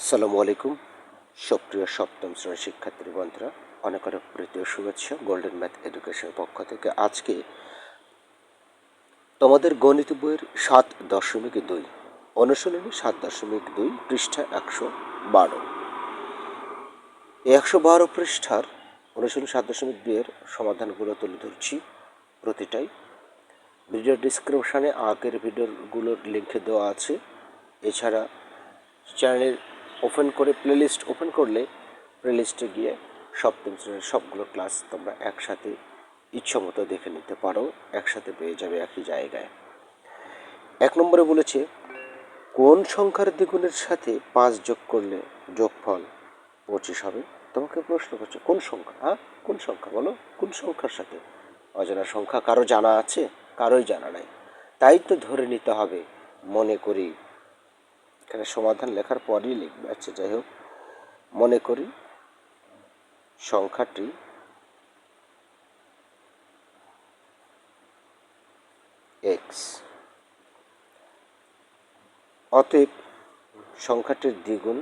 আসসালামু আলাইকুম। সুপ্রিয় সপ্তম শ্রেণির শিক্ষার্থী বন্ধুরা, অনেক অনেক প্রীতীয় শুভেচ্ছা গোল্ডেন ম্যাথ এডুকেশনের পক্ষ থেকে। আজকে তোমাদের গণিত বইয়ের সাত দশমিক দুই, অনুশীলনী সাত দশমিক দুই, পৃষ্ঠা একশো বারো। একশো বারো পৃষ্ঠার অনুশীলনী সাত দশমিক দুইয়ের সমাধানগুলো তুলে ধরছি প্রতিটাই। ভিডিও ডিসক্রিপশানে আগের ভিডিওগুলোর লিঙ্কে দেওয়া আছে। এছাড়া চ্যানেলের ওপেন করে প্লেলিস্ট ওপেন করলে প্লেলিস্টে গিয়ে সপ্তম শ্রেণির সবগুলো ক্লাস তোমরা একসাথে ইচ্ছামতো দেখে নিতে পারো, একসাথে পেয়ে যাবে একই জায়গায়। এক নম্বরে বলেছে, কোন সংখ্যার দ্বিগুণের সাথে পাঁচ যোগ করলে যোগফল পঁচিশ হবে? তোমাকে প্রশ্ন করছে, কোন সংখ্যা? হ্যাঁ কোন সংখ্যা বলো? কোন সংখ্যার সাথে? অজানা সংখ্যা কারও জানা আছে? কারোই জানা নাই। তাই তো ধরে নিতে হবে, মনে করি এখানে সমাধান লেখার পরই লিখবে। আচ্ছা যাই হোক, মনে করি সংখ্যাটি এক্স অতএব সংখ্যাটির দ্বিগুণ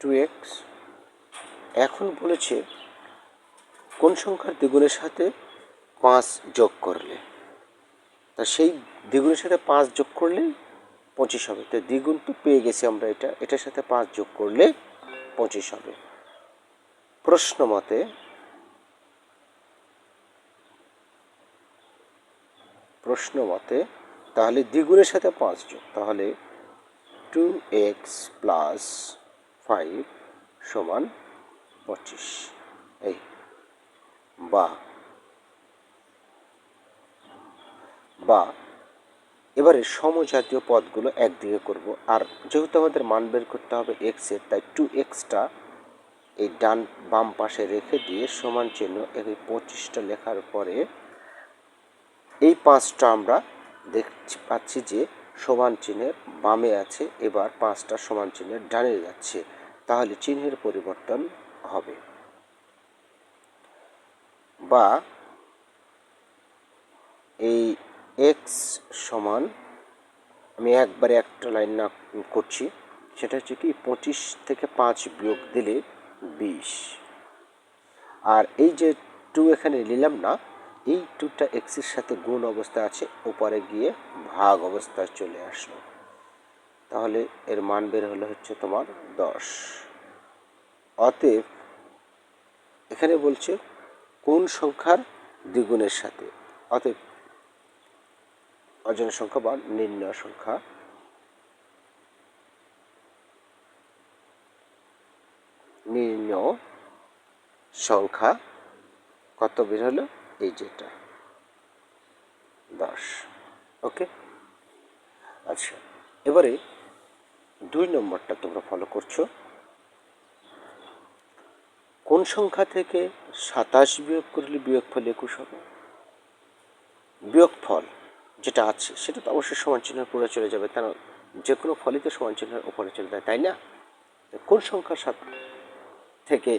টু এক্স এখন বলেছে, কোন সংখ্যার দ্বিগুণের সাথে পাঁচ যোগ করলে? তা সেই দ্বিগুণের সাথে পাঁচ যোগ করলে পঁচিশ হবে। তো দ্বিগুণ তো পেয়ে গেছি আমরা এটা, এটার সাথে পাঁচ যোগ করলে পঁচিশ হবে। প্রশ্ন মতে প্রশ্ন মতে, তাহলে দ্বিগুণের সাথে পাঁচ যোগ, তাহলে টু এক্স প্লাস ফাইভ সমান পঁচিশ। এই, বা। বা। এবারে সমজাতীয় পদগুলো একদিকে করব। আর যেহেতু আমাদের মান বের করতে হবে এক্সের তাই টু এক্সটা এই ডান বাম পাশে রেখে দিয়ে সমান চিহ্ন এই পঁচিশটা লেখার পরে এই পাঁচটা আমরা দেখছি, পাচ্ছি যে সমান চিহ্নের বামে আছে, এবার পাঁচটা সমান চিহ্নের ডানে যাচ্ছে। তাহলে চিহ্নের পরিবর্তন হবে। বা এই এক্স সমান, আমি একবারে একটা লাইন না করছি, সেটা হচ্ছে কি পঁচিশ থেকে পাঁচ বিয়োগ দিলে বিশ। আর এই যে টু এখানে নিলাম না, এই টুটা এক্সের সাথে গুণ অবস্থা আছে, ওপারে গিয়ে ভাগ অবস্থায় চলে আসলো। তাহলে এর মান বের হলো হচ্ছে তোমার দশ। অতএব এখানে বলছে, কোন সংখ্যার দ্বিগুণের সাথে? অতএব অজানা সংখ্যা বা নির্ণয় সংখ্যা। নির্ণয় সংখ্যা কত বের হলো? এই যেটা। দশ। ওকে? আচ্ছা এবারে দুই নম্বরটা তোমরা ফলো করছ। কোন সংখ্যা থেকে সাতাশ বিয়োগ করলে বিয়োগফল একুশ হবে? বিয়োগফল যেটা আছে, সেটা তো অবশ্যই সমান চিহ্নের উপরে চলে যাবে কেন যে কোনো ফলই তো সমান চিহ্নের উপরে চলে যায়, তাই না? কোন সংখ্যার সাত থেকে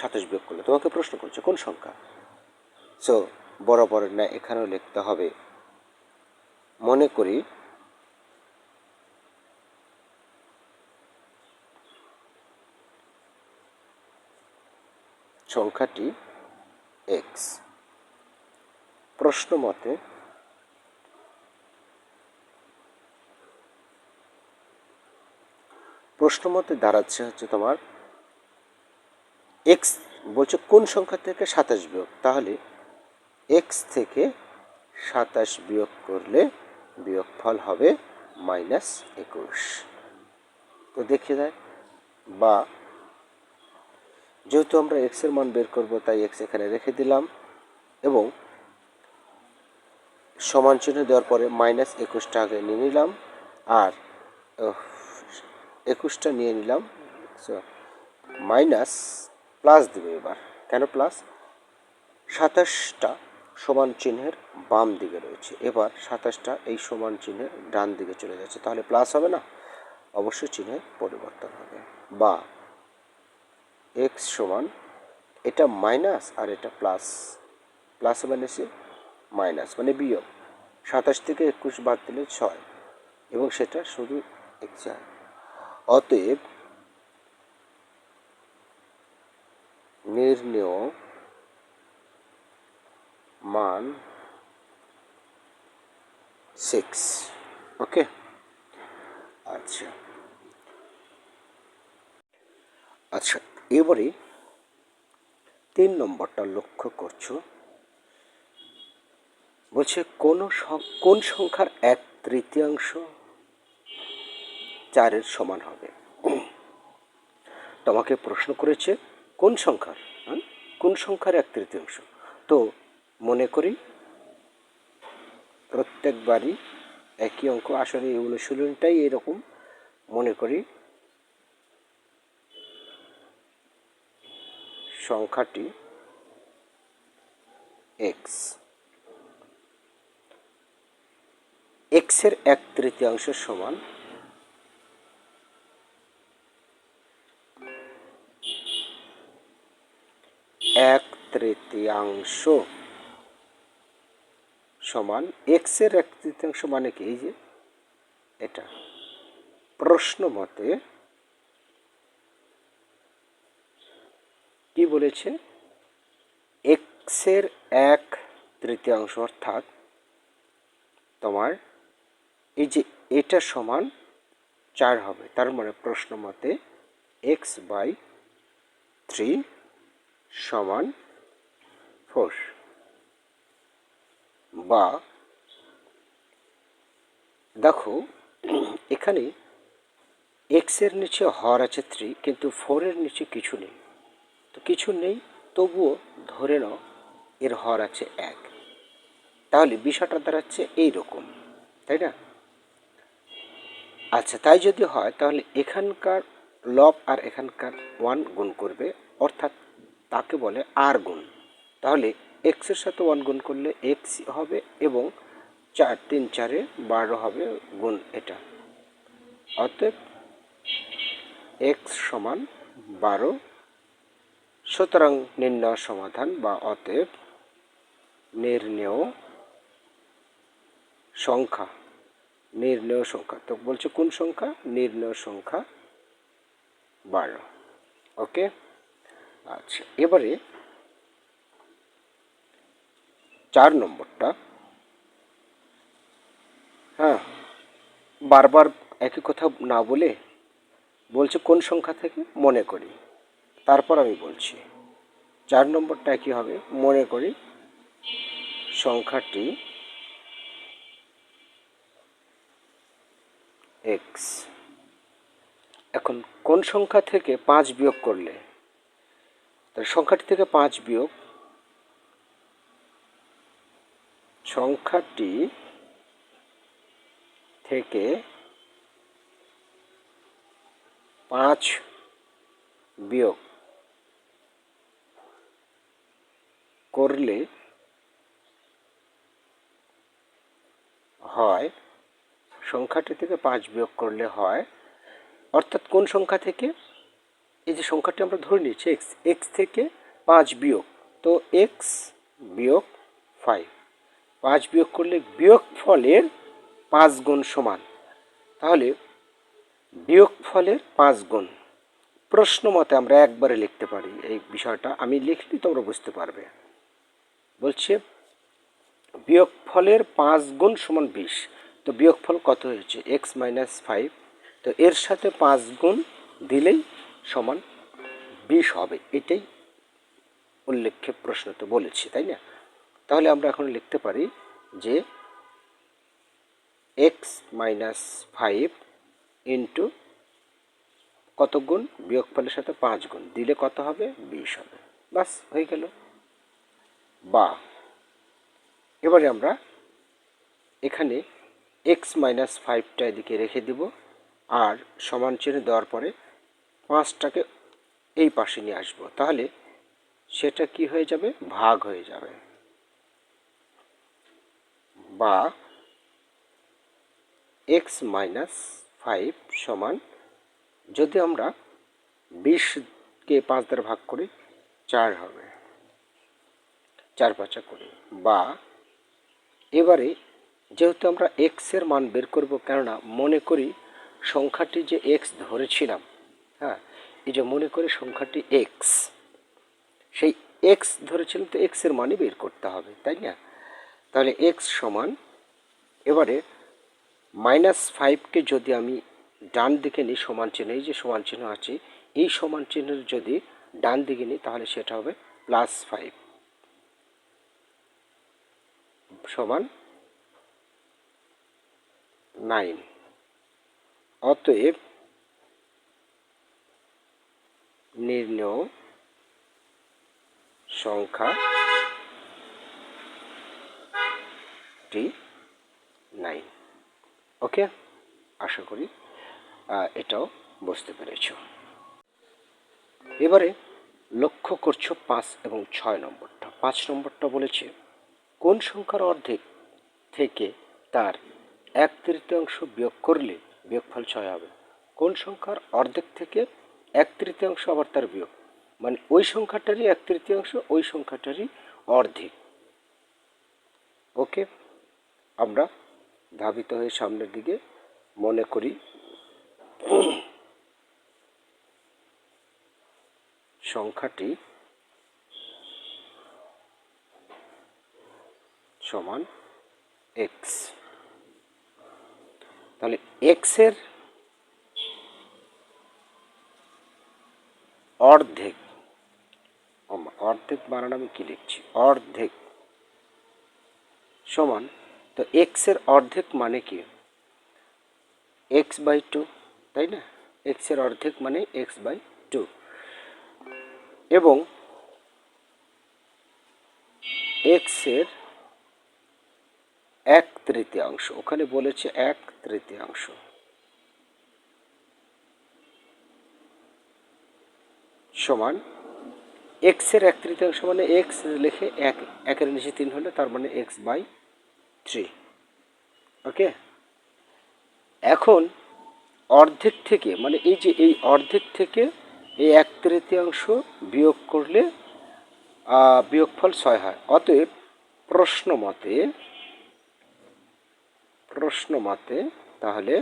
সাতাশ বিয়োগ করলে? তোমাকে প্রশ্ন করছে, কোন সংখ্যা? সো বরাবর না এখানেও লিখতে হবে, মনে করি সংখ্যাটি এক্স প্রশ্ন মতে প্রশ্ন মতে দাঁড়াচ্ছে হচ্ছে তোমার এক্স বলছে কোন সংখ্যা থেকে সাতাশ বিয়োগ? তাহলে এক্স থেকে সাতাশ বিয়োগ করলে বিয়োগফল হবে মাইনাস একুশ। তো দেখে দেয়, বা যেহেতু আমরা এক্সের মান বের করব, তাই এক্স এখানে রেখে দিলাম এবং সমান চিহ্ন দেওয়ার পরে মাইনাস একুশটা আগে নিয়ে নিলাম আর একুশটা নিয়ে নিলাম মাইনাস প্লাস দেবে এবার। কেন প্লাস সাতাশটা সমান চিহ্নের বাম দিকে রয়েছে। এবার সাতাশটা এই সমান চিহ্নের ডান দিকে চলে যাচ্ছে। তাহলে প্লাস হবে না? অবশ্যই চিহ্নের পরিবর্তন হবে। বা এক্স সমান, এটা মাইনাস আর এটা প্লাস প্লাস মাইনাসে মাইনাস মানে বিয়োগ। সাতাশ থেকে একুশ বাদ দিলে ছয়, এবং সেটা শুধু এক চার অতএব নির্ণেয় মান সিক্স ওকে আচ্ছা। আচ্ছা। এবারে তিন নম্বরটা লক্ষ্য করছ। বলছে, কোন কোন সংখ্যার এক তৃতীয়াংশ চারের সমান হবে? তোমাকে প্রশ্ন করেছে, কোন সংখ্যার? হ্যাঁ? কোন সংখ্যার এক তৃতীয়াংশ? তো মনে করি, প্রত্যেকবারই একই অঙ্ক, আসলে এই অনুশীলনটাই এরকম। মনে করি সংখ্যাটি এক্স এক্সের এক তৃতীয়াংশ সমান এক তৃতীয়াংশ সমান এক্সের এক তৃতীয়াংশ মানে কি? এই যে এটা। প্রশ্ন মতে কি বলেছে? এক্সের এক তৃতীয়াংশ অর্থাৎ তোমার এই যে এটা সমান চার হবে, তার মানে প্রশ্ন মতে এক্স বাই থ্রি সমান ফোর বা দেখো, এখানে এক্সের নিচে হর আছে থ্রি, কিন্তু ফোরের নিচে কিছু নেই। তো কিছু নেই, তবুও ধরে নাও, এর হর আছে এক। তাহলে বিষয়টা দাঁড়াচ্ছে এইরকম, তাই না? আচ্ছা তাই যদি হয়, তাহলে এখানকার লব আর এখানকার ওয়ান গুণ করবে, অর্থাৎ তাকে বলে আর গুণ। তাহলে এক্সের সাথে ওয়ান গুণ করলে এক্স হবে এবং চার তিন চারে বারো হবে গুণ এটা। অতএব এক্স সমান বারো সুতরাং নির্ণয় সমাধান বা অতএব নির্ণেয় সংখ্যা, নির্ণয় সংখ্যা। তো বলছে কোন সংখ্যা? নির্ণয় সংখ্যা বারো। ওকে? আচ্ছা এবারে চার নম্বরটা। হ্যাঁ বারবার একই কথা না বলে বলছে কোন সংখ্যা থেকে? মনে করি। তারপর আমি বলছি, চার নম্বরটা কি হবে? মনে করি সংখ্যাটি এক্স এখন কোন সংখ্যা থেকে পাঁচ বিয়োগ করলে? তাহলে সংখ্যাটি থেকে পাঁচ বিয়োগ সংখ্যাটি থেকে পাঁচ বিয়োগ করলে হয়, সংখ্যাটি থেকে পাঁচ বিয়োগ করলে হয়, অর্থাৎ কোন সংখ্যা থেকে? এই যে সংখ্যাটি আমরা ধরে নিচ্ছি এক্স এক্স থেকে পাঁচ বিয়োগ, তো এক্স বিয়োগ ফাইভ পাঁচ বিয়োগ করলে বিয়োগ ফলের পাঁচ গুণ সমান। তাহলে বিয়োগ ফলের পাঁচ গুণ, প্রশ্ন মতে আমরা একবারে লিখতে পারি এই বিষয়টা, আমি লিখলে তোমরা বুঝতে পারবে। বলছে বিয়োগ ফলের পাঁচ গুণ সমান বিশ। তো বিয়োগ ফল কত হয়েছে? এক্স মাইনাস ফাইভ তো এর সাথে পাঁচ গুণ দিলেই সমান বিশ হবে। এটাই উল্লেখ্য প্রশ্ন তো বলেছি, তাই না? তাহলে আমরা এখন লিখতে পারি যে এক্স মাইনাস ফাইভ ইন্টু কত গুণ? বিয়োগফলের সাথে পাঁচ গুণ। দিলে কত হবে? বিশ হবে। বাস হয়ে গেল। বা। এবারে আমরা এখানে এক্স মাইনাস ফাইভটা এদিকে রেখে দেব আর সমান চিহ্ন দেওয়ার পরে পাঁচটাকে এই পাশে নিয়ে আসব। তাহলে সেটা কি হয়ে যাবে? ভাগ হয়ে যাবে। বা এক্স মাইনাস ফাইভ সমান যদি আমরা বিশকে পাঁচ দ্বারা ভাগ করি, চার হবে। চার পাঁচা কুড়ি বা এবারে যেহেতু আমরা এক্সের মান বের করব, কেননা মনে করি সংখ্যাটি যে এক্স ধরেছিলাম হ্যাঁ এই যে মনে করি সংখ্যাটি এক্স সেই এক্স ধরেছিলাম তো এক্সের মানই বের করতে হবে, তাই না? তাহলে এক্স সমান, এবারে মাইনাস ফাইভকে যদি আমি ডান দিকে নিই, সমান চিহ্ন, এই যে সমান চিহ্ন আছে, এই সমান চিহ্নের যদি ডান দিকে নিই, তাহলে সেটা হবে প্লাস ফাইভ সমান নাইন। অতএব নির্ণয় সংখ্যা টি নাইন। ওকে? আশা করি এটাও বুঝতে পেরেছ। এবারে লক্ষ্য করছ পাঁচ এবং ছয় নম্বরটা। পাঁচ নম্বরটা বলেছে কোন সংখ্যার অর্ধেক থেকে তার এক তৃতীয়াংশ বিয়োগ করলে বিয়োগফল ছয় হবে? কোন সংখ্যার অর্ধেক থেকে এক তৃতীয়াংশ আবার তার বিয়োগ? মানে ওই সংখ্যাটারই এক তৃতীয়াংশ, ওই সংখ্যাটারই অর্ধেক। ওকে? আমরা ধাবিত হয়ে সামনের দিকে মনে করি। সংখ্যাটি সমান এক্স তাহলে এক্সের অর্ধেক অর্ধেক বানান আমি কি লিখছি? অর্ধেক সমান, তো এক্সের অর্ধেক মানে কি? এক্স বাই টু তাই না? এক্সের অর্ধেক মানে এক্স বাই টু এবং এক্সের এক তৃতীয়াংশ। ওখানে বলেছে এক তৃতীয়াংশ। সমান এক্সের এক তৃতীয়াংশ মানে এক্স লিখে এক, একের নিচে তিন হলে তার মানে এক্স বাই থ্রি ওকে এখন অর্ধেক থেকে মানে এই যে এই অর্ধেক থেকে এই এক তৃতীয়াংশ বিয়োগ করলে বিয়োগফল ছয় হয়। অতএব প্রশ্ন মতে প্রশ্ন মতে, তাহলে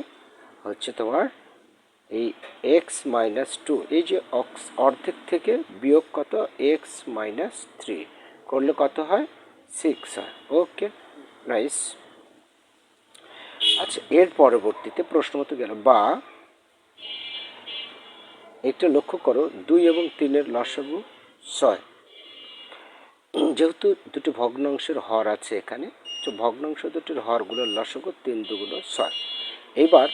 হচ্ছে তোমার এই এক্স মাইনাস টু এই যে অক্স অর্ধেক থেকে বিয়োগ কত? এক্স মাইনাস থ্রি করলে কত হয়? সিক্স হয়। ওকে নাইস আচ্ছা এর পরবর্তীতে প্রশ্ন মতো গেল, বা এটা লক্ষ্য করো, দুই এবং তিনের লসাগু ছয়। যেহেতু দুটি ভগ্নাংশের হর আছে এখানে ভগ্নাংশ দুটির হরগুলোর লসাগু তিন দুগুলো ছয়। এবার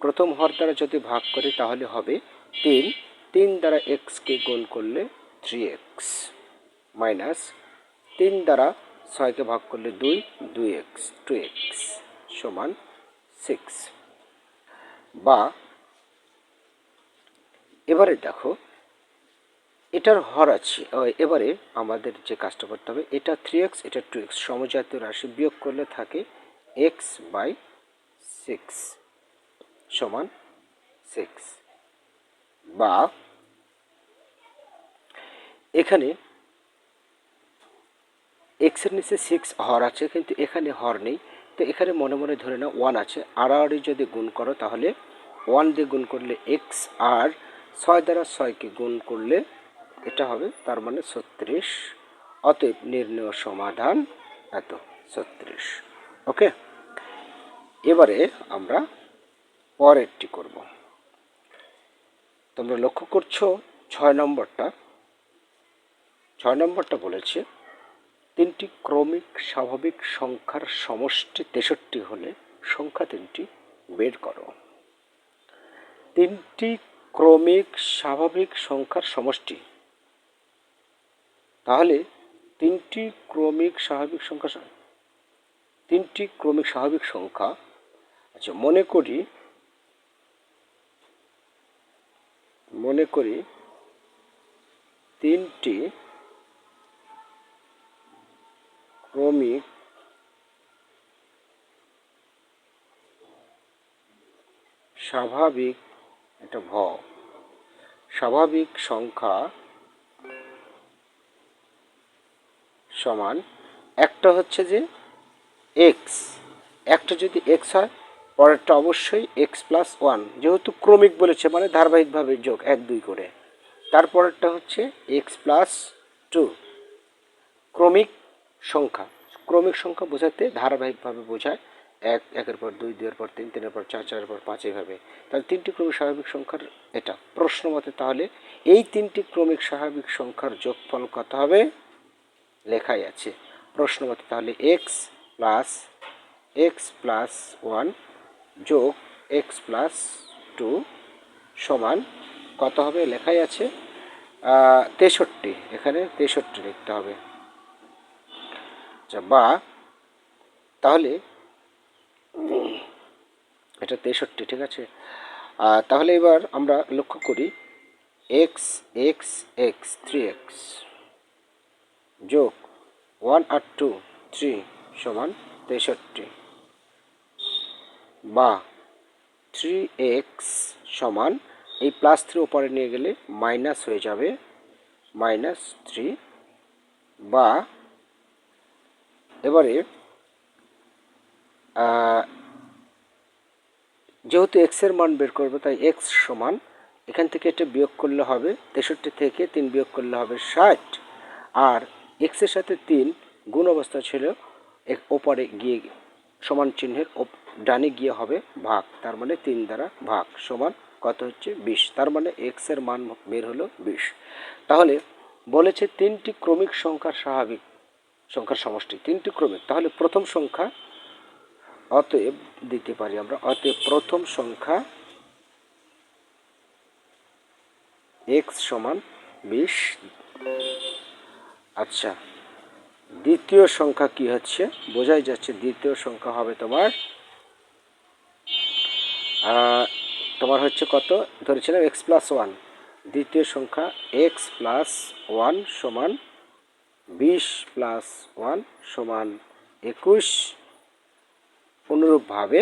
প্রথম হর দ্বারা যদি ভাগ করি, তাহলে হবে তিন। তিন দ্বারা এক্সকে গুণ করলে থ্রি এক্স মাইনাস তিন দ্বারা ছয়কে ভাগ করলে দুই দুই এক্স টু এক্স সমান সিক্স বা এবারে দেখো এটার হর আছে। এবারে আমাদের যে কাজটা করতে হবে, এটা থ্রি এক্স এটা টু এক্স সমজাতীয় রাশি বিয়োগ করলে থাকে এক্স বাই সিক্স সমান সিক্স বা এখানে এক্সের নিচে সিক্স হর আছে, কিন্তু এখানে হর নেই। তো এখানে মনে মনে ধরে না ওয়ান আছে। আড়াআড়ি যদি গুণ করো, তাহলে ওয়ান দিয়ে গুণ করলে এক্স আর ছয় দ্বারা ছয়কে গুণ করলে এটা হবে তার মানে ছত্রিশ। অতএব নির্ণয় সমাধান এত, ছত্রিশ। ওকে? এবারে আমরা পরেরটি করব। তোমরা লক্ষ্য করছ, ছয় নম্বরটা। ছয় নম্বরটা বলেছে, তিনটি ক্রমিক স্বাভাবিক সংখ্যার সমষ্টি তেষট্টি হলে সংখ্যা তিনটি বের করো। তিনটি ক্রমিক স্বাভাবিক সংখ্যার সমষ্টি তাহলে তিনটি ক্রমিক স্বাভাবিক সংখ্যা তিনটি ক্রমিক স্বাভাবিক সংখ্যা আচ্ছা মনে করি মনে করি তিনটি ক্রমিক স্বাভাবিক, একটা ভ, স্বাভাবিক সংখ্যা সমান একটা হচ্ছে যে এক্স একটা যদি এক্স হয়, পরেরটা অবশ্যই এক্স প্লাস ওয়ান যেহেতু ক্রমিক বলেছে মানে ধারাবাহিকভাবে যোগ, এক, দুই করে। তারপরেরটা হচ্ছে এক্স প্লাস টু ক্রমিক সংখ্যা। ক্রমিক সংখ্যা বোঝাতে ধারাবাহিকভাবে বোঝায় এক, একের পর দুই, দুইয়ের পর তিন, তিনের পর চার, চারের পর পাঁচ, এইভাবে। তাহলে তিনটি ক্রমিক স্বাভাবিক সংখ্যার এটা। প্রশ্ন মতে তাহলে এই তিনটি ক্রমিক স্বাভাবিক সংখ্যার যোগফল কত হবে? লেখাই আছে। প্রশ্ন মতে তাহলে x plus x plus one যোগ এক্স প্লাস টু সমান কত হবে? লেখাই আছে তেষট্টি। এখানে তেষট্টি লিখতে হবে। আচ্ছা বা, তাহলে এটা তেষট্টি, ঠিক আছে? তাহলে এবার আমরা লক্ষ্য করি x x x three x যোগ ওয়ান আর টু, থ্রি সমান তেষট্টি। বা থ্রি এক্স সমান এই প্লাস থ্রি ওপরে নিয়ে গেলে মাইনাস হয়ে যাবে, মাইনাস থ্রি। বা এবারে যেহেতু এক্সের মান বের করব, তাই এক্স সমান, এখান থেকে এটা বিয়োগ করলে হবে তেষট্টি থেকে তিন বিয়োগ করলে হবে ষাট। আর এক্সের সাথে তিন গুণ অবস্থা ছিল। এক ওপারে গিয়ে সমান চিহ্নের ডানে গিয়ে হবে ভাগ, তার মানে তিন দ্বারা ভাগ সমান কত হচ্ছে বিশ, তার মানে এক্সের মান বের হলো বিশ। তাহলে বলেছে তিনটি ক্রমিক সংখ্যার স্বাভাবিক সংখ্যার সমষ্টি, তিনটি ক্রমিক। তাহলে প্রথম সংখ্যা অতএব দিতে পারি আমরা, অতএব প্রথম সংখ্যা এক্স সমান বিশ আচ্ছা দ্বিতীয় সংখ্যা কি হচ্ছে? বোঝাই যাচ্ছে দ্বিতীয় সংখ্যা হবে তোমার তোমার হচ্ছে কত? ধরেছিলাম এক্স প্লাস ওয়ান দ্বিতীয় সংখ্যা এক্স প্লাস ওয়ান সমান বিশ প্লাস ওয়ান সমান একুশ। অনুরূপভাবে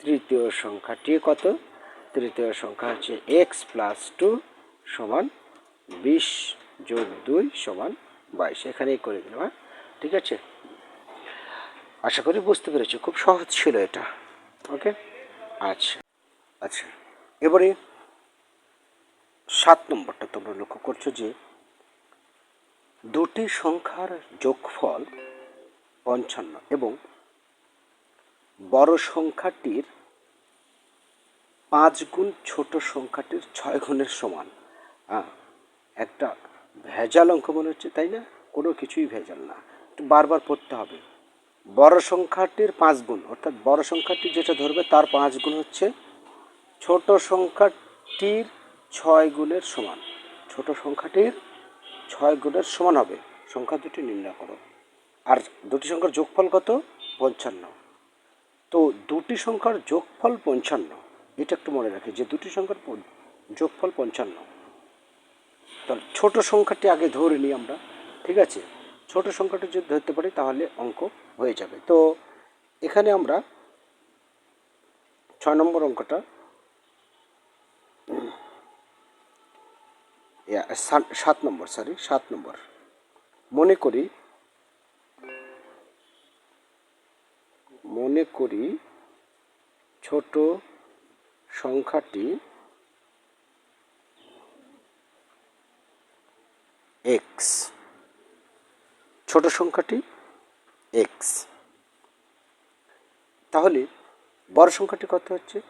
তৃতীয় সংখ্যাটি কত? তৃতীয় সংখ্যা হচ্ছে এক্স প্লাস টু সমান বিশ যোগ দুই সমান বাইশ এখানেই করে দিলাম হ্যাঁ? ঠিক আছে? আশা করি বুঝতে পেরেছ, খুব সহজ ছিল এটা, ওকে? আচ্ছা আচ্ছা এবারে সাত নম্বরটা তোমরা লক্ষ্য করছ যে দুটি সংখ্যার যোগফল পঞ্চান্ন এবং বড় সংখ্যাটির পাঁচ গুণ ছোট সংখ্যাটির ছয় গুণের সমান হ্যাঁ? একটা ভেজাল অঙ্ক মনে হচ্ছে, তাই না? কোনো কিছুই ভেজাল না। বারবার পড়তে হবে। বড় সংখ্যাটির পাঁচ গুণ, অর্থাৎ বড় সংখ্যাটি যেটা ধরবে তার পাঁচ গুণ হচ্ছে ছোট সংখ্যাটির ছয় গুণের সমান। ছোট সংখ্যাটির ছয় গুণের সমান হবে। সংখ্যা দুটি নির্ণয় করো। আর দুটি সংখ্যার যোগফল কত? পঞ্চান্ন। তো দুটি সংখ্যার যোগফল পঞ্চান্ন। এটা একটু মনে রাখি যে দুটি সংখ্যার যোগফল পঞ্চান্ন। তাহলে ছোট সংখ্যাটি আগে ধরে নিই আমরা, ঠিক আছে? ছোট সংখ্যাটি যদি ধরতে পারি তাহলে অঙ্ক হয়ে যাবে। তো এখানে আমরা ছয় নম্বর অঙ্কটা সাত- নম্বর সরি সাত নম্বর। মনে করি মনে করি ছোট সংখ্যাটি এক্স ছোট সংখ্যাটি এক্স তাহলে বড় সংখ্যাটি কত হচ্ছে?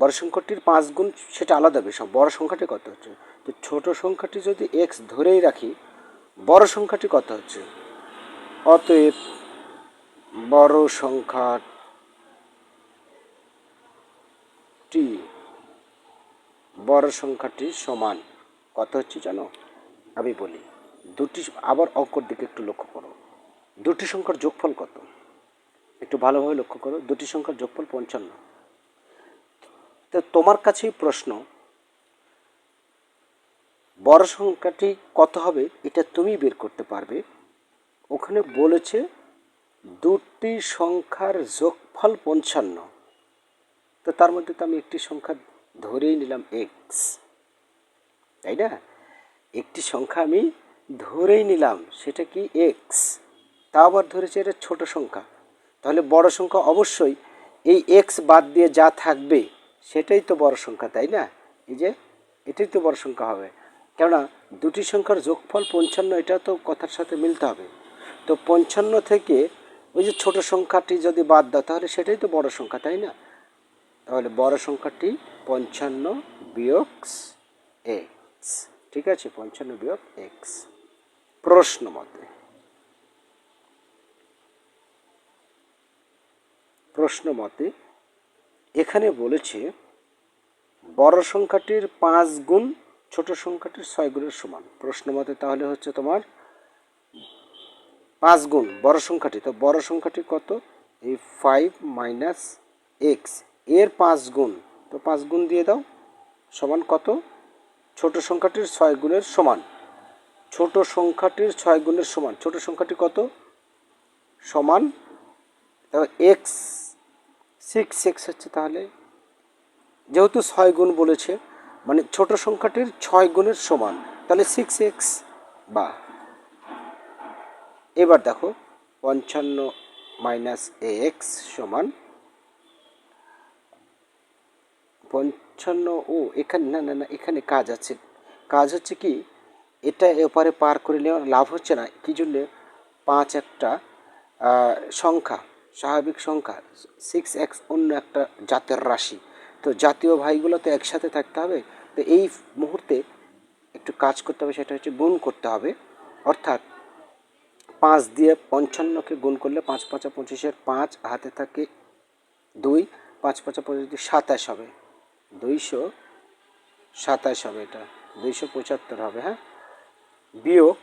বড় সংখ্যাটির পাঁচ গুণ সেটা আলাদা বিষয় বড় সংখ্যাটি কত হচ্ছে? তো ছোট সংখ্যাটি যদি এক্স ধরেই রাখি, বড় সংখ্যাটি কত হচ্ছে? অতএব বড় সংখ্যাটি বড় সংখ্যাটি সমান কত হচ্ছে জানো? আমি বলি, দুটি আবার অঙ্কর দিকে একটু লক্ষ্য করো। দুটি সংখ্যার যোগফল কত? একটু ভালোভাবে লক্ষ্য করো, দুটি সংখ্যার যোগফল পঞ্চান্ন। তো তোমার কাছেই প্রশ্ন, বড় সংখ্যাটি কত হবে এটা তুমি বের করতে পারবে। ওখানে বলেছে, দুটি সংখ্যার যোগফল পঞ্চান্ন। তো তার মধ্যে তো আমি একটি সংখ্যা ধরেই নিলাম এক্স তাই না? একটি সংখ্যা আমি ধরেই নিলাম, সেটা কি এক্স তা আবার ধরেছে এটা ছোট সংখ্যা। তাহলে বড় সংখ্যা অবশ্যই এই এক্স বাদ দিয়ে যা থাকবে, সেটাই তো বড় সংখ্যা, তাই না? এই যে, এটাই তো বড় সংখ্যা হবে। কেননা দুটি সংখ্যার যোগফল পঞ্চান্ন, এটা তো কথার সাথে মিলতে হবে। তো পঞ্চান্ন থেকে ওই যে ছোট সংখ্যাটি যদি বাদ দাও, তাহলে সেটাই তো বড় সংখ্যা, তাই না? তাহলে বড় সংখ্যাটি পঞ্চান্ন বিয়োগ এক্স ঠিক আছে? পঞ্চান্ন বিয়োগ এক্স প্রশ্ন মতে। প্রশ্ন মতে, এখানে বলেছে, বড় সংখ্যাটির পাঁচ গুণ ছোট সংখ্যাটির ছয় গুণের সমান। প্রশ্ন মতে তাহলে হচ্ছে তোমার পাঁচ গুণ বড় সংখ্যাটি। তো বড় সংখ্যাটি কত? এই ফাইভ মাইনাস এক্সের পাঁচ গুণ। তো পাঁচ গুণ দিয়ে দাও। সমান কত? ছোট সংখ্যাটির ছয় গুণের সমান। ছোট সংখ্যাটির ছয় গুণের সমান। ছোট সংখ্যাটি কত? সমান। এক্স সিক্স এক্স হচ্ছে তাহলে। যেহেতু ছয় গুণ বলেছে মানে ছোট সংখ্যাটির ছয় গুণের সমান। তাহলে সিক্স এক্স বা। এবার দেখো, পঞ্চান্ন মাইনাস এক্স সমান। পঞ্চান্ন ও এখানে, না না না, এখানে কাজ আছে। কাজ হচ্ছে কি, এটা এপারে পার করে নেওয়ার লাভ হচ্ছে না। কি জন্যে? পাঁচ একটা সংখ্যা, স্বাভাবিক সংখ্যা সিক্স এক্স অন্য একটা জাতের রাশি। তো জাতীয় ভাইগুলো তো একসাথে থাকতে হবে। তো এই মুহূর্তে একটু কাজ করতে হবে, সেটা হচ্ছে গুণ করতে হবে। অর্থাৎ পাঁচ দিয়ে পঞ্চান্নকে গুণ করলে পাঁচ পাঁচা পঁচিশের পাঁচ, হাতে থাকে দুই, পাঁচ পাঁচা পঁচিশ সাতাশ হবে। দুইশো সাতাশ হবে এটা। দুইশো পঁচাত্তর হবে হ্যাঁ? বিয়োগ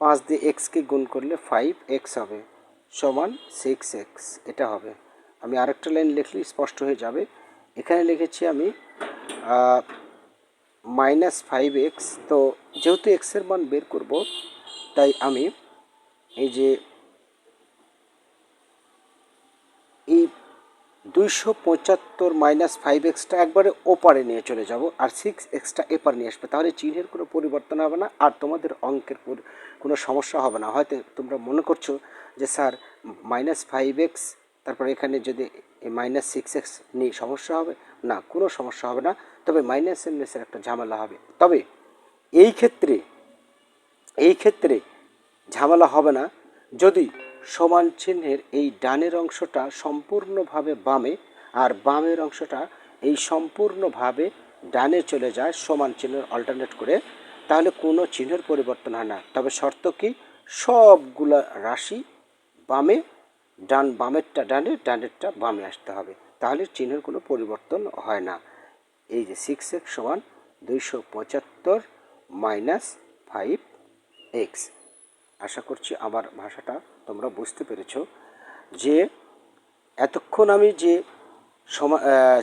পাঁচ দিয়ে এক্সকে গুণ করলে ফাইভ এক্স হবে, সমান সিক্স এক্স এটা হবে। আমি আরেকটা লাইন লিখলে স্পষ্ট হয়ে যাবে। এখানে লিখেছি আমি মাইনাস ফাইভ এক্স তো যেহেতু এক্সের মান বের করব, তাই আমি এই যে এই দুইশো পঁচাত্তর মাইনাস ফাইভ এক্সটা একবারে ওপারে নিয়ে চলে যাব আর সিক্স এক্সটা এপার নিয়ে আসবে। তাহলে চিহ্নের কোনো পরিবর্তন হবে না আর তোমাদের অঙ্কের কোনো সমস্যা হবে না। হয়তো তোমরা মনে করছ যে, স্যার, মাইনাস ফাইভ এক্স, তারপর এখানে যদি মাইনাস সিক্স এক্স নিয়ে সমস্যা হবে? না, কোনো সমস্যা হবে না। তবে মাইনাস এর একটা ঝামেলা হবে। তবে এই ক্ষেত্রে এই ক্ষেত্রে ঝামেলা হবে না। যদি সমান চিহ্নের এই ডানের অংশটা সম্পূর্ণভাবে বামে আর বামের অংশটা এই সম্পূর্ণভাবে ডানে চলে যায় সমান চিহ্নের অল্টারনেট করে, তাহলে কোনো চিহ্নের পরিবর্তন হয় না। তবে শর্ত কি? সবগুলা রাশি বামে, ডান বামেরটা ডানে, ডানেরটা বামে আসতে হবে। তাহলে চিহ্নের কোনো পরিবর্তন হয় না। এই যে সিক্স এক্স সমান দুইশো পঁচাত্তর মাইনাস ফাইভ এক্স আশা করছি আমার ভাষাটা তোমরা বুঝতে পেরেছ যে এতক্ষণ আমি যে সমা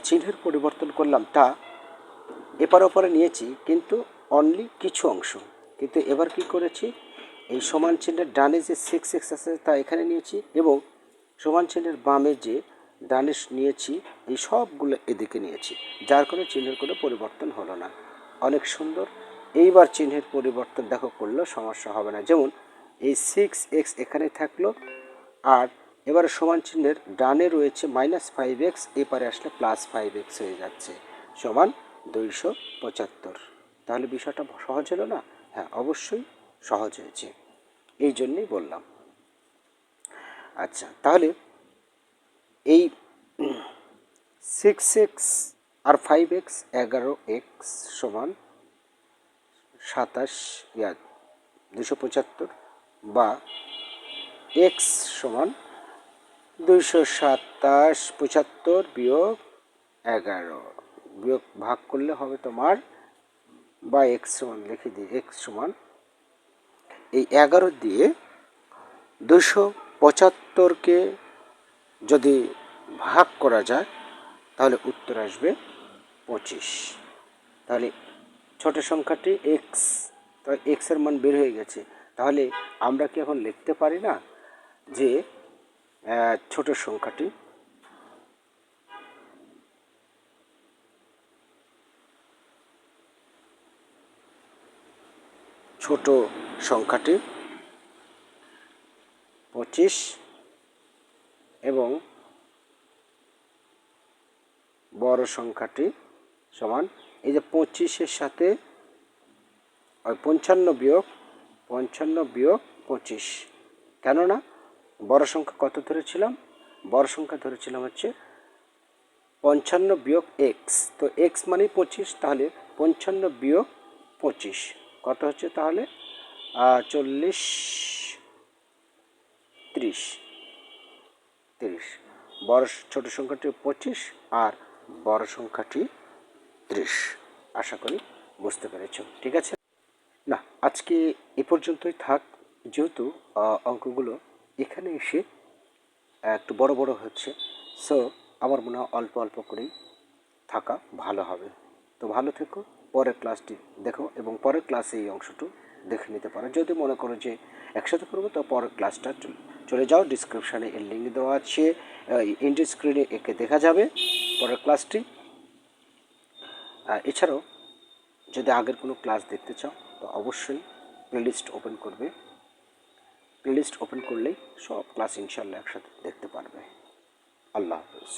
চিহ্নের পরিবর্তন করলাম তা এপার ওপারে নিয়েছি, কিন্তু অনলি কিছু অংশ। কিন্তু এবার কি করেছি? এই সমান চিহ্নের ডানে যে সিক্স এক্স আছে তা এখানে নিয়েছি এবং সমান চিহ্নের বামে যে ডানে নিয়েছি, এই সবগুলো এদিকে নিয়েছি। যার কোনো চিহ্নের কোনো পরিবর্তন হলো না। অনেক সুন্দর। এইবার চিহ্নের পরিবর্তন দেখো, করলেও সমস্যা হবে না। যেমন এই সিক্স এক্স এখানে থাকল। আর এবার সমান চিহ্নের ডানে রয়েছে মাইনাস ফাইভ এক্স এপারে আসলে প্লাস ফাইভ এক্স হয়ে যাচ্ছে। সমান দুইশো পঁচাত্তর। তাহলে বিষয়টা সহজ হলো না? হ্যাঁ অবশ্যই সহজ হয়েছে। এই জন্যেই বললাম। আচ্ছা তাহলে এই সিক্স এক্স আর ফাইভ এক্স এগারো এক্স সমান সাতাশ দুশো পঁচাত্তর। বা এক্স সমান দুইশো সাতাশ পঁচাত্তর বিয়োগ এগারো। বিয়োগ ভাগ করলে হবে তোমার বা এক্স সমান, লিখে দিই এক্স সমান। এই এগারো দিয়ে দুশো পঁচাত্তরকে যদি ভাগ করা যায়, তাহলে উত্তর আসবে পঁচিশ। তাহলে ছোট সংখ্যাটি এক্স তাহলে এক্সের মান বের হয়ে গেছে। তাহলে আমরা কি এখন লিখতে পারি না যে ছোট সংখ্যাটি? ছোট সংখ্যাটি পঁচিশ এবং বড় সংখ্যাটি সমান, এই যে পঁচিশের সাথে পঞ্চান্ন বিয়োগ পঞ্চান্ন বিয়োগ পঁচিশ। কেননা, বড় সংখ্যা কত ধরেছিলাম? বড় সংখ্যা ধরেছিলাম হচ্ছে পঞ্চান্ন বিয়োগ এক্স তো এক্স মানে পঁচিশ, তাহলে পঞ্চান্ন বিয়োগ পঁচিশ। কত হচ্ছে তাহলে? চল্লিশ, ত্রিশ। তিরিশ। বড় ছোট সংখ্যাটি পঁচিশ আর বড় সংখ্যাটি ত্রিশ। আশা করি বুঝতে পেরেছ। ঠিক আছে? আজকে এ পর্যন্তই থাক। যেহেতু অঙ্কগুলো এখানে এসে একটু বড় বড় হচ্ছে। সো আমার মনে হয় অল্প অল্প করেই থাকা ভালো হবে। তো ভালো থেকো, পরের ক্লাসটি দেখো এবং পরের ক্লাসে এই অংশটু দেখে নিতে পারো। যদি মনে করো যে একসাথে করব, তো পরের ক্লাসটা চলে যাও। ডিসক্রিপশানে এর লিঙ্ক দেওয়া আছে। ইন্ডি স্ক্রিনে একে দেখা যাবে পরের ক্লাসটি। এছাড়াও যদি আগের কোনো ক্লাস দেখতে চাও তো অবশ্যই প্লেলিস্ট ওপেন করবে। প্লেলিস্ট ওপেন করলেই সব ক্লাস ইনশাল্লাহ একসাথে দেখতে পারবে। আল্লাহ হাফেজ।